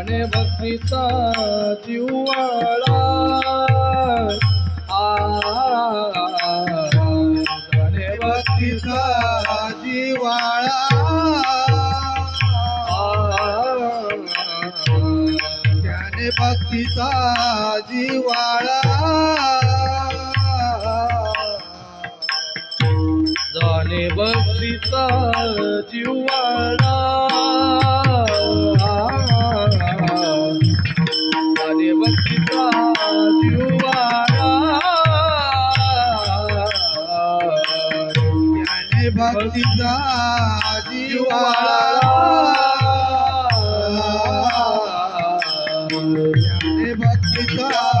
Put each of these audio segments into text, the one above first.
जाणे भक्तीचा जिव्हाळा. आ भक्तीचा जिवाळा ज्ञाने भक्तीचा जिवाळा जाणे भक्तीचा जिव्हाळा. બગીચા જીવા બગીચા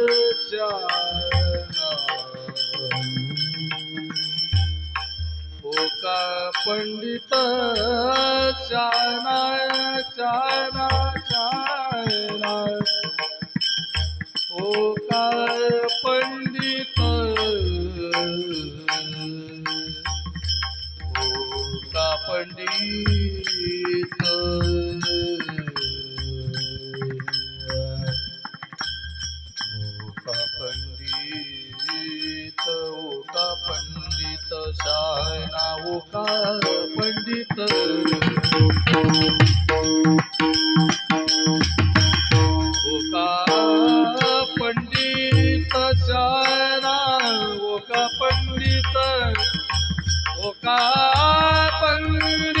पंडित चाना चाना चाना काय पंडित. ओका पंडित. शायना ओका पंडित? ओका पंडित शायना ओका पंडित? ओका पंडित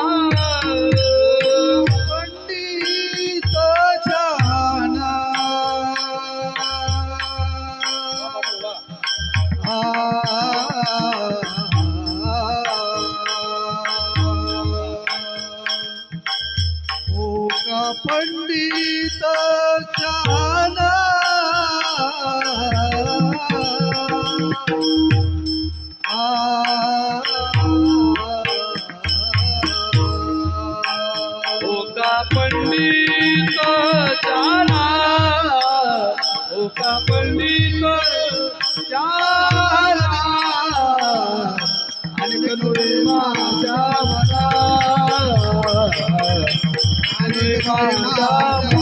पंडित छाना Obrigado.